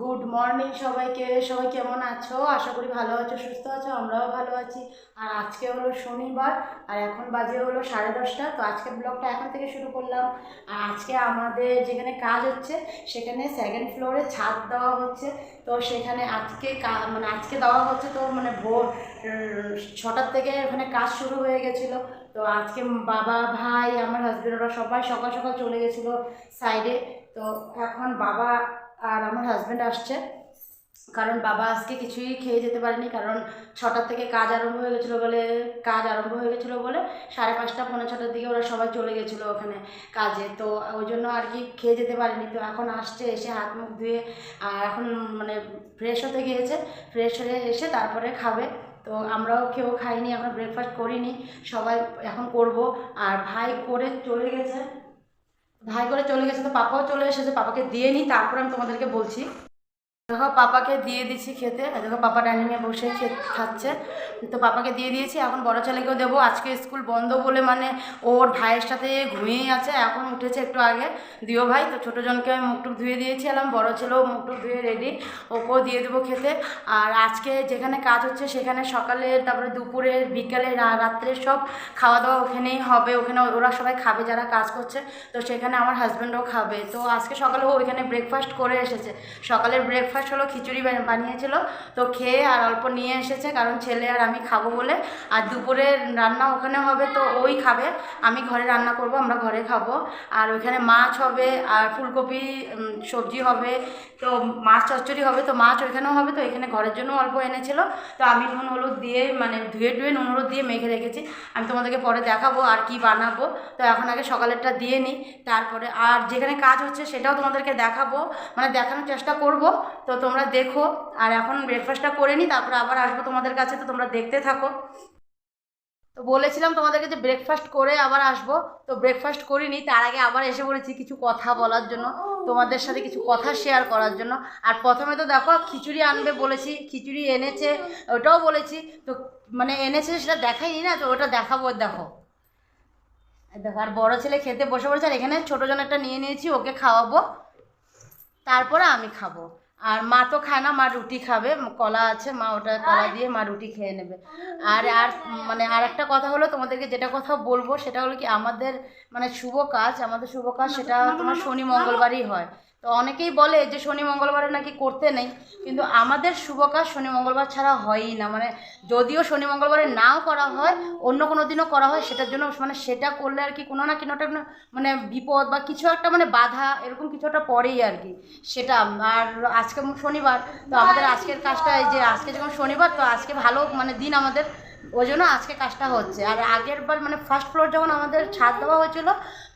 Good morning সবাইকে। সবাই কেমন আছো? আশা করি ভালো আছো, সুস্থ আছো, আমরাও ভালো আছি। আর আজকে হলো শনিবার, আর এখন বাজে হলো সাড়ে দশটা। তো আজকের ব্লগটা এখন থেকে শুরু করলাম। আর আজকে আমাদের যেখানে কাজ হচ্ছে, সেখানে সেকেন্ড ফ্লোরে ছাদ দেওয়া হচ্ছে। তো সেখানে আজকে মানে আজকে দেওয়া হচ্ছে তো মানে ভোর ছটার থেকে ওখানে কাজ শুরু হয়ে গেছিল। তো আজকে বাবা, ভাই, আমার হাজবেন্ড ওরা সবাই সকাল সকাল চলে গেছিল সাইডে তো এখন বাবা আর আমার হাজব্যান্ড আসছে। কারণ বাবা আজকে কিছুই খেয়ে যেতে পারেনি, কারণ ছটার থেকে কাজ আরম্ভ হয়ে গেছিল বলে, কাজ আরম্ভ হয়ে গেছিল বলে সাড়ে পাঁচটা, পৌনে ছটার দিকে ওরা সবাই চলে গেছিল ওখানে কাজে। তো ওই জন্য আর কি খেয়ে যেতে পারেনি। তো এখন আসছে, এসে হাত মুখ ধুয়ে এখন মানে ফ্রেশ হতে গিয়েছে। ফ্রেশ হয়ে এসে তারপরে খাবে। তো আমরাও কেউ খাইনি, এখন ব্রেকফাস্ট করিনি। সবাই এখন করব। আর ভাই করে চলে গেছে। ভাই করে চলে গেছে, তো পাপাও চলে এসেছে, পাপাকে দিয়ে নিই তারপর আমি তোমাদেরকে বলছি। দেখো পাপাকে দিয়ে দিচ্ছি খেতে। দেখো পাপা ডাইনিংয়ে বসে খে- খাচ্ছে। তো পাপাকে দিয়ে দিয়েছি, এখন বড় ছেলেকেও দেবো। আজকে স্কুল বন্ধ বলে মানে ওর ভাইয়ের সাথে ঘুমিয়েই আছে, এখন উঠেছে একটু আগে। দিও ভাই, তো ছোটো জনকে আমি মুখটুক ধুয়ে দিয়েছিলাম বড় ছেলেও মুখটুক ধুয়ে রেডি ওকেও দিয়ে দেবো খেতে। আর আজকে যেখানে কাজ হচ্ছে সেখানে সকালে, তারপরে দুপুরে, বিকালে রাত্রে সব খাওয়া দাওয়া ওখানেই হবে। ওখানে ওরা সবাই খাবে যারা কাজ করছে, তো সেখানে আমার হাজব্যান্ডও খাবে। তো আজকে সকালে ও ওইখানে ব্রেকফাস্ট করে এসেছে। সকালের ব্রেকফাস্ট হলো খিচুড়ি বান- বানিয়েছিল। তো খেয়ে আর অল্প নিয়ে এসেছে, কারণ ছেলে আর আমি খাব বলে। আর দুপুরে রান্না ওখানে হবে তো ওই খাবে। আমি ঘরে রান্না করব, আমরা ঘরে খাব। আর ওইখানে মাছ হবে, আর ফুলকপি সবজি হবে। তো মাছ চচ্চড়ি হবে, তো মাছ ওইখানেও হবে। তো এখানে ঘরের জন্য অল্প এনেছিল। তো আমি নুন, হলুদ দিয়ে মানে ধুয়ে ধুয়ে নুন, হলুদ দিয়ে মেখে রেখেছি। আমি তোমাদেরকে পরে দেখাবো আর কি বানাবো। তো এখন আগে সকালেরটা দিয়ে নিই। তারপরে আর যেখানে কাজ হচ্ছে সেটাও তোমাদেরকে দেখাবো। মানে দেখানোর চেষ্টা করব। তো তোমরা দেখো, আর এখন ব্রেকফাস্টটা করে নিই তারপরে আবার আসব তোমাদের কাছে, তো তোমরা দেখতে থাকো। তো বলেছিলাম তোমাদেরকে যে ব্রেকফাস্ট করে আবার আসব, তো ব্রেকফাস্ট করিনি, তার আগে আবার এসে পড়েছি কিছু কথা বলার জন্য, তোমাদের সাথে কিছু কথা শেয়ার করার জন্য। আর প্রথমে তো দেখো, খিচুড়ি আনবে বলেছি, খিচুড়ি এনেছে, ওটাও বলেছি, তো মানে এনেছে সেটা দেখাইনি না, তো ওটা দেখাবো, দেখো। দেখো, আর বড় ছেলে খেতে বসে পড়েছে, আর এখানে ছোটো জন একটা নিয়ে নিয়েছি, ওকে খাওয়াবো, তারপরে আমি খাব। আর মা তো খায় না, মা রুটি খাবে কলা আছে, মা ওটা কলা দিয়ে মা রুটি খেয়ে নেবে। আর আর মানে আর একটা কথা হলো তোমাদেরকে যেটা কথা বলব, সেটা হলো কি আমাদের মানে শুভ কাজ, আমাদের শুভ কাজ সেটা তোমার শনি মঙ্গলবারই হয়। তো অনেকেই বলে যে শনি মঙ্গলবারে নাকি করতে নেই, কিন্তু আমাদের শুভ কাজ শনি মঙ্গলবার ছাড়া হয়ই না। মানে যদিও শনি মঙ্গলবারে নাও করা হয়, অন্য কোনো দিনও করা হয়, সেটার জন্য মানে সেটা করলে আর কি কোনো না কোনো একটা মানে বিপদ বা কিছু একটা মানে বাধা এরকম কিছু একটা পড়েই আর কি, সেটা আর আজকে শনিবার। তো আমাদের আজকের কাজটা এই যে, আজকে যখন শনিবার, তো আজকে ভালো মানে দিন আমাদের। ওই জন্য আজকে কাজটা হচ্ছে। আর আগের বার মানে ফার্স্ট ফ্লোর যখন আমাদের ছাদ দেওয়া হয়েছিল,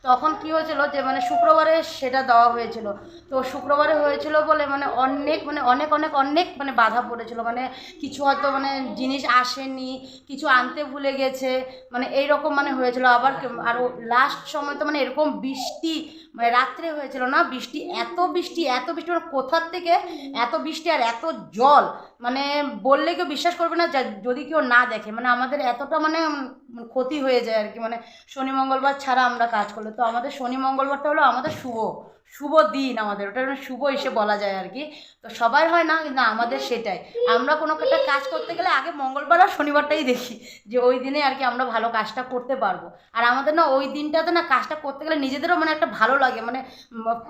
তখন কি হয়েছিল যে মানে শুক্রবারে সেটা দেওয়া হয়েছিল। তো শুক্রবারে হয়েছিল বলে মানে অনেক মানে অনেক অনেক অনেক মানে বাধা পড়েছিল। মানে কিছু হয়তো মানে জিনিস আসেনি, কিছু আনতে ভুলে গেছে মানে এই রকম মানে হয়েছিল। আবার আর লাস্ট সময় তো মানে এরকম বৃষ্টি মানে রাত্রে হয়েছিল না, বৃষ্টি, এত বৃষ্টি এত বৃষ্টি মানে কোথার থেকে এত বৃষ্টি আর এত জল? মানে বললে কেউ বিশ্বাস করবে না যদি কেউ না দেখে। মানে আমাদের এতটা মানে ক্ষতি হয়ে যায় আর কি মানে শনি মঙ্গলবার ছাড়া আমরা কাজ করলে। তো আমাদের শনি মঙ্গলবারটা হলো আমাদের শুভ। শুভ দিন আমাদের ওটা মানে শুভ এসে বলা যায় আর কি। তো সবার হয় না কিন্তু আমাদের সেটাই। আমরা কোনো একটা কাজ করতে গেলে আগে মঙ্গলবার আর শনিবারটাই দেখি যে ওই দিনে আর কি আমরা ভালো কাজটা করতে পারব। আর আমাদের না ওই দিনটাতে না কাজটা করতে গেলে নিজেদেরও মানে একটা ভালো লাগে মানে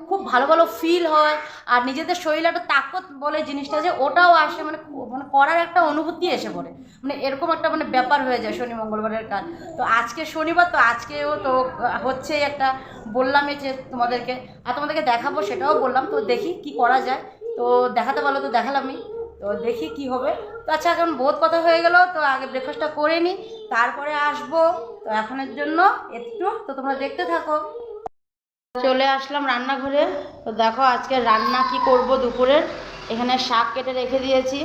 খুব ভালো ভালো ফিল হয়। আর নিজেদের শরীরে একটা তাকত বলে জিনিসটা যে ওটাও আসে মানে মানে করার একটা অনুভূতি এসে পড়ে। মানে এরকম একটা মানে ব্যাপার হয়ে যায় শনি মঙ্গলবারের কাজ। তো আজকে শনিবার তো আজকেও তো আহ, হচ্ছেই একটা বললামই যে তোমাদেরকে। আর তোমাদেরকে দেখাবো, সেটাও বললাম। তো দেখি কি করা যায়। তো দেখাতে পারল তো দেখালামই। তো দেখি কি হবে। তো আচ্ছা এখন বহুত কথা হয়ে গেল। তো আগে ব্রেকফাস্টটা করে নিই তারপরে আসব। তো এখনের জন্য একটু। তো তোমরা দেখতে থাকো। চলে আসলাম রান্নাঘরে। তো দেখো আজকে রান্না কি করব দুপুরের। এখানে শাক কেটে রেখে দিয়েছি।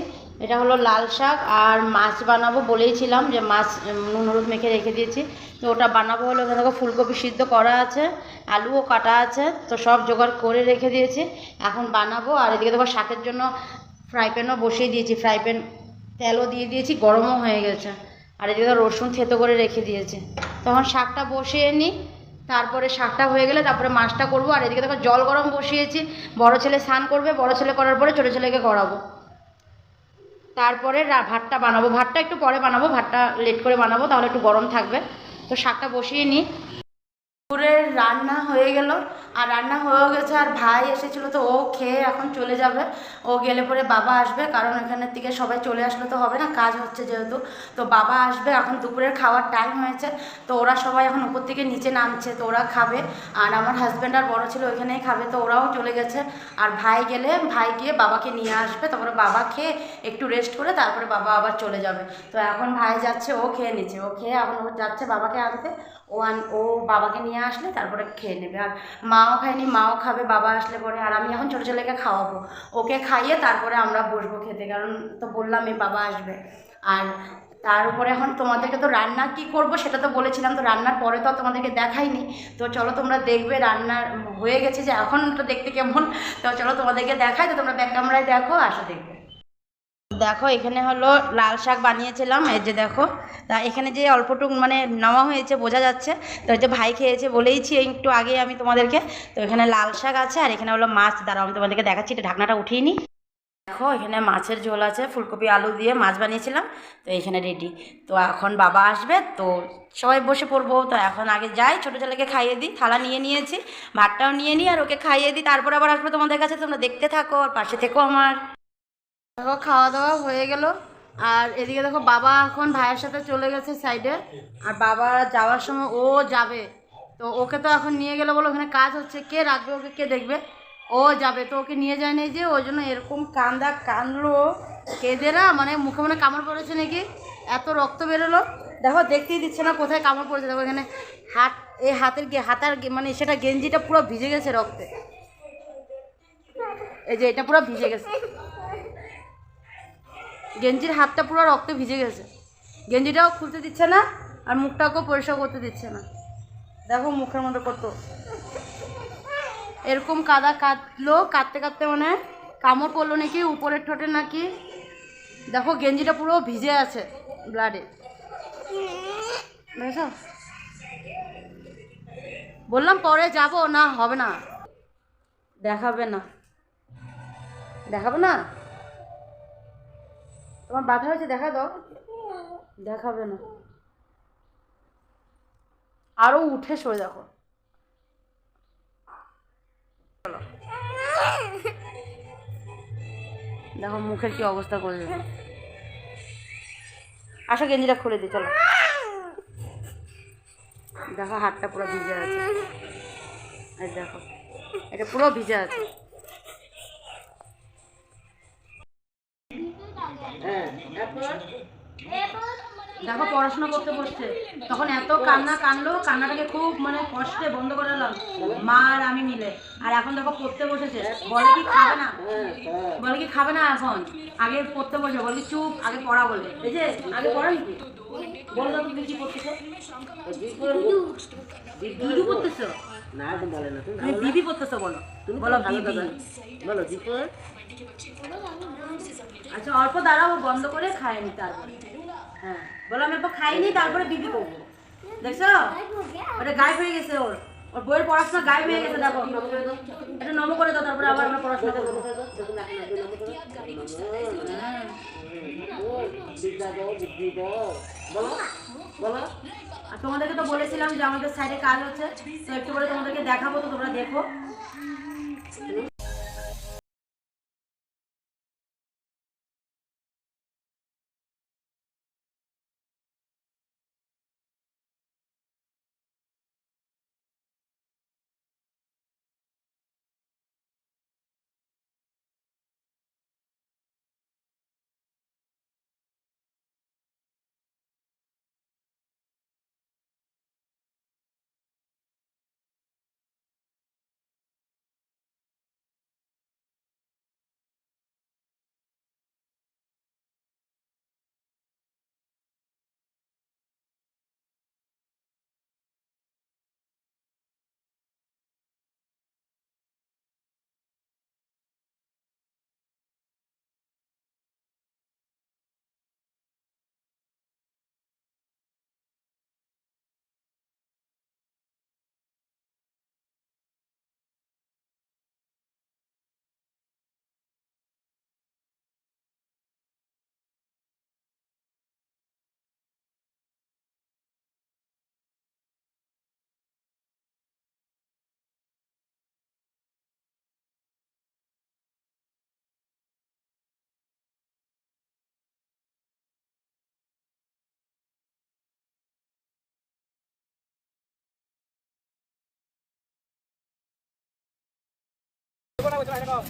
এটা হলো লাল শাক, আর মাছ বানাবো বলেইছিলাম যে মাছ নুন হলুদ মেখে রেখে দিয়েছি। তো ওটা বানাবো হলো এখানে দেখো, ফুলকপি সিদ্ধ করা আছে, আলুও কাটা আছে, তো সব জোগাড় করে রেখে দিয়েছি। এখন বানাবো, আর এদিকে দেখো শাকের জন্য ফ্রাই প্যানও বসিয়ে দিয়েছি। ফ্রাই প্যান তেলও দিয়ে দিয়েছি, গরমও হয়ে গেছে। আর এদিকে রসুন থেতো করে রেখে দিয়েছি। তখন শাকটা বসিয়ে নিই তারপরে শাকটা হয়ে গেলে তারপরে মাছটা করব। আর এদিকে দেখো জল গরম বসিয়েছি, বড় ছেলে স্নান করবে, বড় ছেলে করার পরে ছোটো ছেলেকে করাবো। তারপরে ভাতটা বানাবো। ভাতটা একটু পরে বানাবো, ভাতটা লেট করে বানাবো, তাহলে একটু গরম থাকবে। তো শাকটা বসিয়ে নিই দুপুরের রান্না হয়ে গেল। আর রান্না হয়েও গেছে, আর ভাই এসেছিল তো ও খেয়ে এখন চলে যাবে। ও গেলে পরে বাবা আসবে, কারণ এখানের থেকে সবাই চলে আসলে তো হবে না, কাজ হচ্ছে যেহেতু। তো বাবা আসবে, এখন দুপুরের খাওয়ার টাইম হয়েছে। তো ওরা সবাই এখন উপর থেকে নিচে নামছে, তো ওরা খাবে। আর আমার হাজব্যান্ড আর বড় ছিল ওইখানেই খাবে, তো ওরাও চলে গেছে। আর ভাই গেলে, ভাই গিয়ে বাবাকে নিয়ে আসবে, তারপরে বাবা খেয়ে একটু রেস্ট করে তারপরে বাবা আবার চলে যাবে। তো এখন ভাই যাচ্ছে, ও খেয়ে নিচ্ছে। ও খেয়ে এখন ও যাচ্ছে বাবাকে আনতে। ও ও বাবাকে নিয়ে আসলে তারপরে খেয়ে নেবে। আর মাও খায়নি, মাও খাবে, বাবা আসলে পরে আর আমি এখন ছোটো ছেলেকে খাওয়াবো। ওকে খাইয়ে তারপরে আমরা বসবো খেতে। কারণ তো বললাম এই বাবা আসবে। আর তার উপরে এখন তোমাদেরকে তো রান্না কি করব সেটা তো বলেছিলাম, তো রান্নার পরে তো তোমাদেরকে দেখাইনি। তো চলো তোমরা দেখবে রান্নার হয়ে গেছে যে এখন তো দেখতে কেমন। তো চলো তোমাদেরকে দেখাই, তো তোমরা ব্যাক ক্যামেরায় দেখো, আসো দেখবে। দেখো, এখানে হলো লাল শাক বানিয়েছিলাম, এই যে দেখো। তা এখানে যে অল্পটুক মানে নেওয়া হয়েছে, বোঝা যাচ্ছে। তো যে ভাই খেয়েছে বলেইছি একটু আগে আমি তোমাদেরকে। তো এখানে লাল শাক আছে, আর এখানে হলো মাছ। দাঁড়াও, আমি তোমাদেরকে দেখাচ্ছি এটা ঢাকনাটা উঠিয়ে নিই। দেখো, এখানে মাছের ঝোল আছে, ফুলকপি, আলু দিয়ে মাছ বানিয়েছিলাম। তো এখানে রেডি তো এখন বাবা আসবে, তো সবাই বসে পড়ব। তো এখন আগে যাই, ছোটো ছেলেকে খাইয়ে দিই, থালা নিয়ে নিয়েছি, ভাতটাও নিয়ে নিই, আর ওকে খাইয়ে দিই। তারপর আবার আসব তোমাদের কাছে, তোমরা দেখতে থাকো, আর পাশে থেকো আমার। দেখো খাওয়া দাওয়া হয়ে গেল। আর এদিকে দেখো, বাবা এখন ভাইয়ের সাথে চলে গেছে সাইডে আর বাবা যাওয়ার সময় ও যাবে। তো ওকে তো এখন নিয়ে গেলে বলো ওখানে কাজ হচ্ছে। কে রাখবে ওকে, কে দেখবে? ও যাবে। তো ওকে নিয়ে যায়নি যে, ওই জন্য এরকম কান্দা কান্দলো কেঁদে না মানে মুখে মনে কামড় পড়েছে নাকি? এত রক্ত বেরোলো। দেখো, দেখতেই দিচ্ছে না কোথায় কামড় পড়েছে। দেখো, এখানে হাত এই হাতের হাতার মানে সেটা গেঞ্জিটা পুরো ভিজে গেছে রক্তে। এই যে, এটা পুরো ভিজে গেছে। গেঞ্জির হাতটা পুরো রক্তে ভিজে গেছে। গেঞ্জিটাও খুলতে দিচ্ছে না, আর মুখটাকেও পরিষ্কার করতে দিচ্ছে না। দেখো মুখের মধ্যে কত। এরকম কাদা কাটলো কাঁদতে কাঁদতে মানে কামড় পড়ল নাকি, উপরের ঠোঁটে নাকি। দেখো গেঞ্জিটা পুরো ভিজে আছে ব্লাডে বুঝেছ বললাম পরে যাব, না হবে না। দেখাবে না। দেখাবে না? তোমার বাধা হয়েছে, দেখা দাও। দেখাবে না। আরও উঠে সরে দেখো। দেখো মুখের কি অবস্থা করবে আসো গেঞ্জিটা খুলে দিই, চলো। দেখো হাতটা পুরো ভিজে আছে। দেখো, এটা পুরো ভিজে আছে। দেখো পড়াশোনা করতে বসছে। তখন এত কান্না কানলো, কান্নাটাকে খুব মানে কষ্টে বন্ধ করালাম মা আর আমি মিলে। আর এখন দেখো পড়তে বসেছে। বলে কি খাবে না? বলে কি খাবে না এখন? আগে পড়তে বসে, বলে চুপ, আগে পড়া বলে। এই যে, আগে পড়া নাকি? দিদি পড়তেছো? দিদি পড়তেছো বলো। বলো আচ্ছা অল্প দাঁড়াও, বন্ধ করে খায়নি তারপরে। হ্যাঁ। বলো আমি খাইনি, তারপরে বিবি করব। দেখছ? ওটা গায়েব হয়ে গেছে ওর। ওর বইয়ের পড়াশোনা গায়েব হয়ে গেছে, দেখো। এটা নম করে দাও, তারপরে আবার আমরা পড়াশোনা করব। আর তোমাদেরকে তো বলেছিলাম যে আমাদের সাইডে কাজ হচ্ছে, তো একটু করে তোমাদেরকে দেখাবো, তো তোমরা দেখো।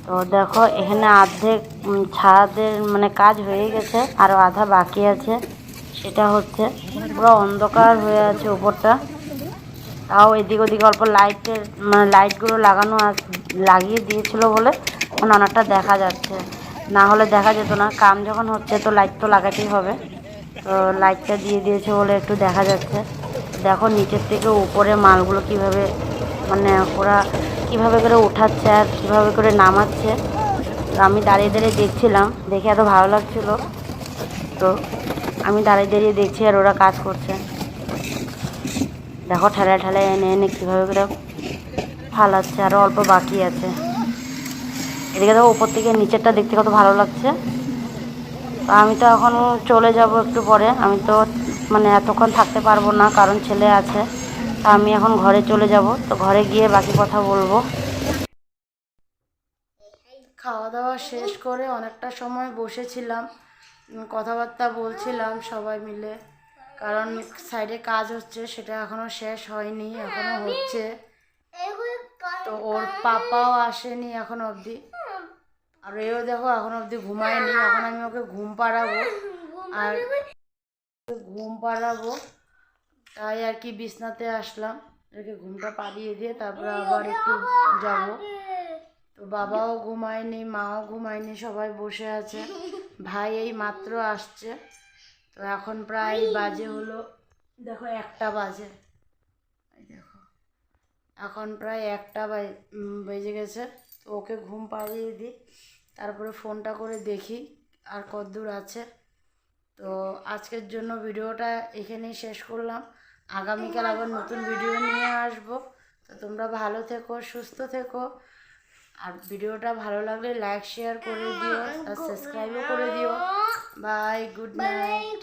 তো দেখো, এখানে অর্ধেক ছাদের মানে কাজ হয়ে গেছে আরও আধা বাকি আছে। সেটা হচ্ছে পুরো অন্ধকার হয়ে আছে উপরটা। তাও এদিক ওদিকে অল্প লাইটের মানে লাইটগুলো লাগানো লাগিয়ে দিয়েছিল বলে এখন অনেকটা দেখা যাচ্ছে। না হলে দেখা যেত না, কাম যখন হচ্ছে তো লাইট তো লাগাতেই হবে। তো লাইটটা দিয়ে দিয়েছে বলে একটু দেখা যাচ্ছে। দেখো, নিচের থেকে উপরে মালগুলো কীভাবে মানে ওরা কীভাবে করে উঠাচ্ছে আর কীভাবে করে নামাচ্ছে। তো আমি দাঁড়িয়ে দাঁড়িয়ে দেখছিলাম, দেখে এত ভালো লাগছিল। তো আমি দাঁড়িয়ে দাঁড়িয়ে দেখছি আর ওরা কাজ করছে। দেখো ঠেলা ঠেলা এনে এনে কীভাবে করে ফালাচ্ছে আরও অল্প বাকি আছে। এদিকে দেখো উপর থেকে নিচেরটা দেখতে কত ভালো লাগছে। তো আমি তো এখন চলে যাব একটু পরে। আমি তো মানে এতক্ষণ থাকতে পারব না, কারণ ছেলে আছে। তা আমি এখন ঘরে চলে যাব। তো ঘরে গিয়ে বাকি কথা বলব। খাওয়া দাওয়া শেষ করে অনেকটা সময় বসেছিলাম। কথাবার্তা বলছিলাম সবাই মিলে। কারণ সাইডে কাজ হচ্ছে, সেটা এখনও শেষ হয়নি, এখনও হচ্ছে। তো ওর পাপাও আসেনি এখন অবধি। আর এও দেখো এখন অবধি ঘুমায়নি, এখন আমি ওকে ঘুম পাড়াবো। আর ঘুম পাড়াবো। তাই আর কি বিছনাতে আসলাম। একে ঘুমটা পাড়িয়ে দিয়ে তারপর আবার একটু যাব। তো বাবাও ঘুমায়নি মাও ঘুমায়নি সবাই বসে আছে। ভাই এই মাত্র আসছে। তো এখন প্রায় বাজে হলো দেখো একটা বাজে। দেখো। এখন প্রায় একটা বেজে গেছে। তো ওকে ঘুম পাড়িয়ে দিই। তারপরে ফোনটা করে দেখি আর কতদূর আছে। তো আজকের জন্য ভিডিওটা এখানেই শেষ করলাম। আগামীকাল আবার নতুন ভিডিও নিয়ে আসব। তো তোমরা ভালো থেকো, সুস্থ থেকো। আর ভিডিওটা ভালো লাগলে লাইক শেয়ার করে দিও আর সাবস্ক্রাইবও করে দিও। Bye good night